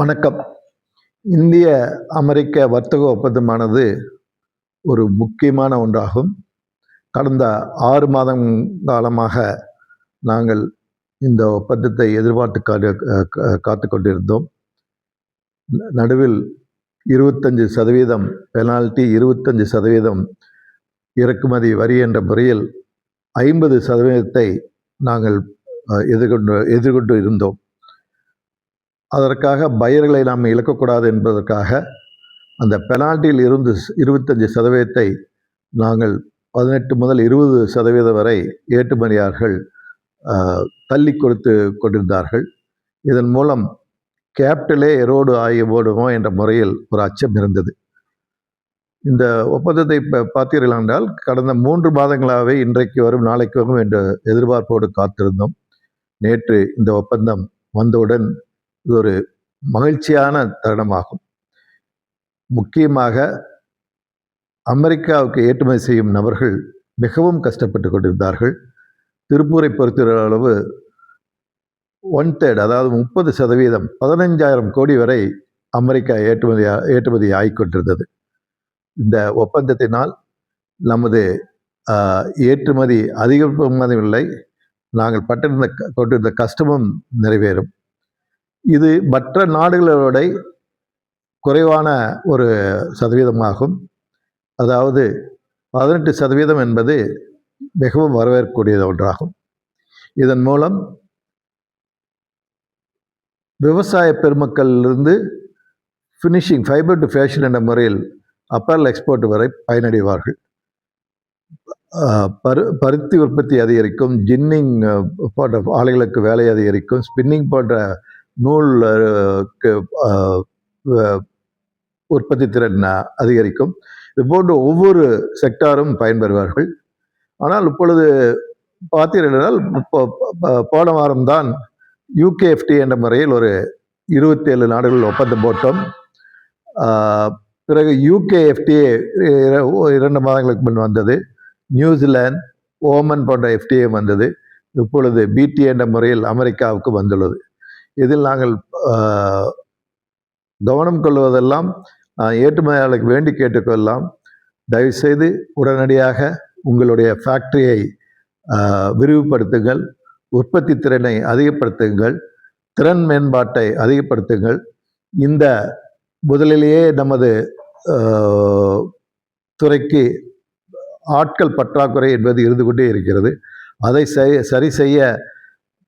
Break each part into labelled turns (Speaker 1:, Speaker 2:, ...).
Speaker 1: வணக்கம். இந்திய அமெரிக்க வர்த்தக ஒப்பந்தமானது ஒரு முக்கியமான ஒன்றாகும். கடந்த ஆறு மாதம் காலமாக நாங்கள் இந்த ஒப்பந்தத்தை எதிர்பார்த்து காத்து கொண்டிருந்தோம். நடுவில் இருபத்தஞ்சு சதவீதம் பெனால்ட்டி இருபத்தஞ்சு சதவீதம் இறக்குமதி வரி என்ற முறையில் ஐம்பது சதவீதத்தை நாங்கள் எதிர்கொண்டு எதிர்கொண்டு இருந்தோம். அதற்காக பயிர்களை நாம் இழக்கக்கூடாது என்பதற்காக அந்த பெனால்ட்டியில் இருந்து இருபத்தஞ்சி இருபத்தஞ்சு சதவீதத்தை நாங்கள் பதினெட்டு முதல் இருபது சதவீதம் வரை ஏற்றுமதியார்கள் தள்ளி கொடுத்து கொண்டிருந்தார்கள். இதன் மூலம் கேப்டலே எரோடு ஆகிய ஓடுமோ என்ற முறையில் ஒரு அச்சம் இருந்தது. இந்த ஒப்பந்தத்தை இப்போ பார்த்தீர்கள் என்றால் கடந்த மூன்று மாதங்களாகவே இன்றைக்கு வரும் நாளைக்கு வரும் என்ற எதிர்பார்ப்போடு காத்திருந்தோம். நேற்று இந்த ஒப்பந்தம் வந்தவுடன் இது ஒரு மகிழ்ச்சியான தருணமாகும். முக்கியமாக அமெரிக்காவுக்கு ஏற்றுமதி செய்யும் நபர்கள் மிகவும் கஷ்டப்பட்டு கொண்டிருந்தார்கள். திருப்பூரை பொறுத்தவரை அளவு ஒன் தேர்ட் அதாவது முப்பது சதவீதம் பதினஞ்சாயிரம் கோடி வரை அமெரிக்கா ஏற்றுமதி ஏற்றுமதி ஆகிக்கொண்டிருந்தது இந்த ஒப்பந்தத்தினால் நமது ஏற்றுமதி ஏற்றுமதி அதிகமாகவில்லை நாங்கள் பட்டிருந்த கொண்டிருந்த கஷ்டமும் நிறைவேறும். இது மற்ற நாடுகளோட குறைவான ஒரு சதவீதமாகும். அதாவது பதினெட்டு சதவீதம் என்பது மிகவும் வரவேற்கக்கூடியது ஒன்றாகும். இதன் மூலம் விவசாய பெருமக்களிலிருந்து ஃபினிஷிங் ஃபைபர் டு ஃபேஷன் என்ற முறையில் அப்பரல் எக்ஸ்போர்ட் வரை பயனடைவார்கள். பரு பருத்தி உற்பத்தி அதிகரிக்கும் ஜின்னிங் போன்ற ஆலைகளுக்கு வேலை அதிகரிக்கும் ஸ்பின்னிங் போன்ற நூல் உற்பத்தி திறன் அதிகரிக்கும். இது போன்ற ஒவ்வொரு செக்டாரும் பயன்பெறுவார்கள். ஆனால் இப்பொழுது பார்த்தீர்கள் என்றால் இப்போ போன வாரம்தான் யூகேஎஃப்டி என்ற முறையில் ஒரு இருபத்தேழு நாடுகள் ஒப்பந்தம் போட்டோம். பிறகு யூகேஎஃப்டிஏ இரண்டு மாதங்களுக்கு முன் வந்தது. நியூசிலாந்து ஓமன் போன்ற எஃப்டிஏ வந்தது. இப்பொழுது பிடி என்ற முறையில் அமெரிக்காவுக்கு வந்துள்ளது. இதில் நாங்கள் கவனம் கொள்வதெல்லாம் ஆஹ், ஏற்றுமதியாளருக்கு வேண்டி கேட்டுக்கொள்ளலாம். தயவுசெய்து உடனடியாக உங்களுடைய ஃபேக்டரியை விரிவுபடுத்துங்கள். உற்பத்தி திறனை அதிகப்படுத்துங்கள். திறன் மேம்பாட்டை அதிகப்படுத்துங்கள். இந்த முதலிலேயே நமது துறைக்கு ஆட்கள் பற்றாக்குறை என்பது இருந்து கொண்டே இருக்கிறது. அதை சரி செய்ய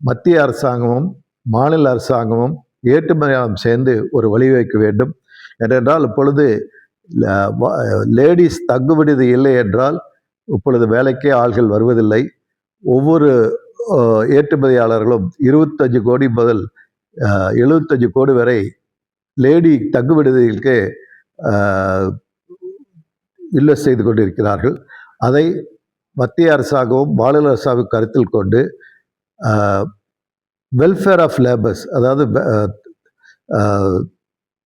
Speaker 1: மத்திய அரசாங்கமும் மாநில அரசாங்கமும் ஏற்றுமதியாளரும் சேர்ந்து ஒரு வழிவகுக்க வேண்டும். ஏனென்றால் இப்பொழுது லேடிஸ் தங்கு விடுதி இல்லை என்றால் இப்பொழுது வேலைக்கே ஆள்கள் வருவதில்லை. ஒவ்வொரு ஏற்றுமதியாளர்களும் இருபத்தஞ்சு கோடி முதல் எழுபத்தஞ்சு கோடி வரை லேடி தங்கு விடுதிகளுக்கு இன்வெஸ்ட் செய்து கொண்டிருக்கிறார்கள். அதை மத்திய அரசாங்கமும் மாநில அரசாங்கம் கருத்தில் கொண்டு வெல்ஃபேர் ஆஃப் லேபர்ஸ் அதாவது அஹ்,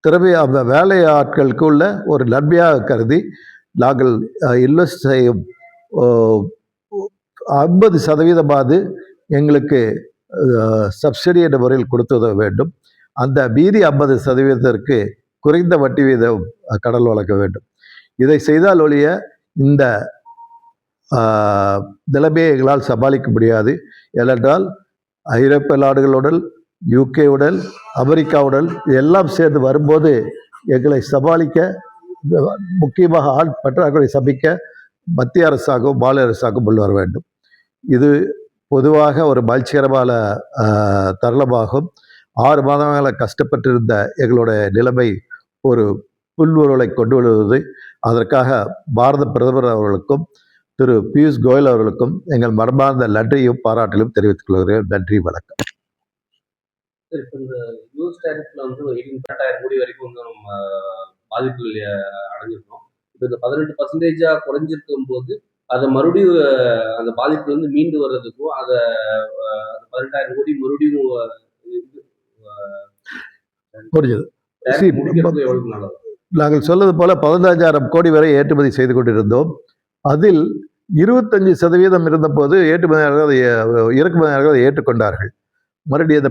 Speaker 1: திறமை அந்த வேலை ஆட்களுக்கு உள்ள ஒரு நன்மையாக கருதி நாங்கள் இன்வெஸ்ட் செய்யும் ஐம்பது சதவீதமாவது எங்களுக்கு சப்சிடி என்ற முறையில் கொடுத்து உதவ வேண்டும். அந்த மீதி ஐம்பது சதவீதத்திற்கு குறைந்த வட்டி வீதம் கடல் வளர்க்க வேண்டும். இதை செய்தால் ஒழிய இந்த நிலைமையை எங்களால் சமாளிக்க முடியாது. ஏனென்றால் ஐரோப்பிய நாடுகளுடன் யூகேவுடன் அமெரிக்காவுடன் எல்லாம் சேர்ந்து வரும்போது எங்களை சமாளிக்க முக்கியமாக ஆள் பற்றாக்குறை சபிக்க மத்திய அரசாகவும் மாநில அரசாகவும் முன் வர வேண்டும். இது பொதுவாக ஒரு மகிழ்ச்சிகரமான ஆஹ், தருணமாகும். ஆறு மாதங்கள கஷ்டப்பட்டிருந்த எங்களுடைய நிலைமை ஒரு புல்வொருளை கொண்டு வருவது. அதற்காக பாரத பிரதமர் அவர்களுக்கும் திரு பியூஷ் கோயல் அவர்களுக்கும் எங்கள் மனமார்ந்த நன்றியும் பாராட்டிலும் தெரிவித்துக் கொள்கிறேன். நன்றி வணக்கம்.
Speaker 2: பாதிப்புகள் அடைஞ்சிருக்கோம். இப்போ இந்த பதினெட்டு பர்சன்டேஜா குறைஞ்சிருக்கும் போது அதை மறுபடியும் அந்த பாதிப்புல இருந்து மீண்டு வர்றதுக்கும் அதை பதினெட்டாயிரம் கோடி மறுபடியும்
Speaker 1: புரிஞ்சது. நாங்கள் சொல்வது போல பதினஞ்சாயிரம் கோடி வரை ஏற்றுமதி செய்து கொண்டிருந்தோம். அதில் இருபத்தஞ்சு சதவீதம் இருந்தபோது ஏற்றுமதியாளர்கள் அதை இறக்குமதியாளர்கள் அதை ஏற்றுக்கொண்டார்கள். மறுபடியும் அந்த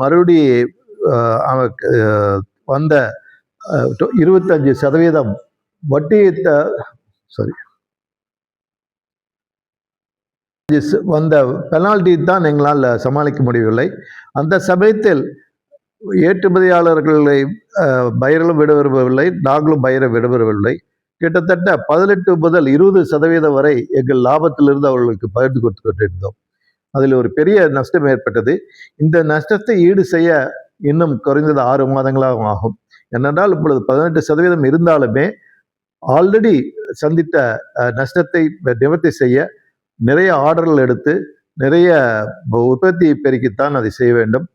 Speaker 1: மறுபடி வந்த இருபத்தஞ்சு சதவீதம் வட்டி சாரி வந்த பெனால்டி தான் எங்களால் சமாளிக்க முடியவில்லை. அந்த சமயத்தில் ஏற்றுமதியாளர்களை பயிரலும் பயிர்களும் விட விரும்பவில்லை நாங்களும் பயிரை விட விரும்பவில்லை கிட்டத்தட்ட பதினெட்டு முதல் இருபது சதவீதம் வரை எங்கள் லாபத்திலிருந்து அவர்களுக்கு பகிர்ந்து கொடுத்து கொண்டிருந்தோம். அதில் ஒரு பெரிய நஷ்டம் ஏற்பட்டது. இந்த நஷ்டத்தை ஈடு செய்ய இன்னும் குறைந்தது ஆறு மாதங்களாக ஆகும். என்னென்றால் இப்பொழுது பதினெட்டு சதவீதம் இருந்தாலுமே ஆல்ரெடி சந்தித்த நஷ்டத்தை நிவர்த்தி செய்ய நிறைய ஆர்டர்கள் எடுத்து நிறைய உற்பத்தி பெருக்கித்தான் அதை செய்ய வேண்டும்.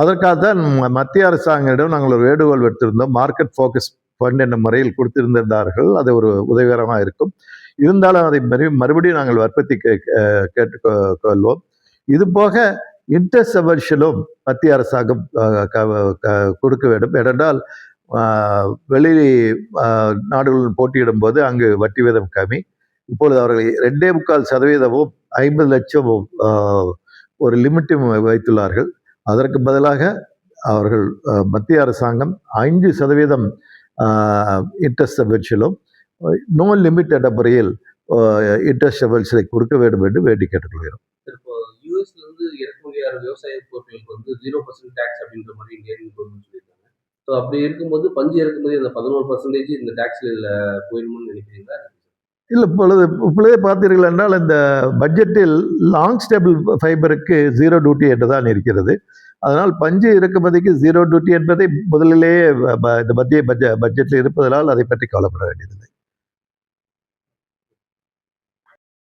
Speaker 1: அதற்காக தான் மத்திய அரசாங்கிடம் நாங்கள் ஒரு வேண்டுகோள் எடுத்திருந்தோம் மார்க்கெட் ஃபோக்கஸ் ஃபண்ட் என்ற முறையில் கொடுத்திருந்திருந்தார்கள். அது ஒரு உதவிகரமாக இருக்கும். இருந்தாலும் அதை மறு மறுபடியும் நாங்கள் வற்பத்தி கேட்டுக்கொள்வோம் இது போக இன்ட்ரெஸ்ட் அவர்ஷனும் மத்திய அரசாங்கம் கொடுக்க வேண்டும். ஏனென்றால் வெளி நாடுகளுடன் போட்டியிடும் போது அங்கு வட்டி வீதம் கம்மி. இப்பொழுது அவர்கள் ரெண்டே முக்கால் சதவீதமும் ஐம்பது லட்சம் ஒரு லிமிட்டும் வைத்துள்ளார்கள். அதற்கு பதிலாக அவர்கள் மத்திய அரசாங்கம் ஐந்து சதவீதம் இன்ட்ரெஸ்ட் சபர்ச்சிலும் நோ லிமிட் என்ற முறையில் இன்ட்ரெஸ்ட் சபர்ச்சிலை கொடுக்க வேண்டும் என்று வேண்டி கேட்டுக்கொள்கிறோம்.
Speaker 2: விவசாய பொருட்களுக்கு வந்து ஜீரோ பர்சன்ட் டேக்ஸ் அப்படின்ற மாதிரி இந்தியன் கவர்மெண்ட் சொல்லியிருக்காங்க. ஸோ அப்படி இருக்கும்போது பஞ்சு இறக்குமதி அந்த பதினோரு பர்சன்டேஜ் இந்த டேக்ஸ்ல போயிடணும்னு நினைக்கிறீங்களா?
Speaker 1: இல்லை இப்பொழுது இப்பொழுதே பார்த்தீர்கள் என்றால் இந்த பட்ஜெட்டில் லாங் ஸ்டேபிள் ஃபைபருக்கு ஜீரோ டியூட்டி என்று தான் இருக்கிறது. அதனால் பஞ்சு இறக்குமதிக்கு ஜீரோ டியூட்டி என்பதை முதலிலேயே இந்த மத்திய பட்ஜெட்டில் இருப்பதனால் அதை பற்றி கவலைப்பட வேண்டியதில்லை.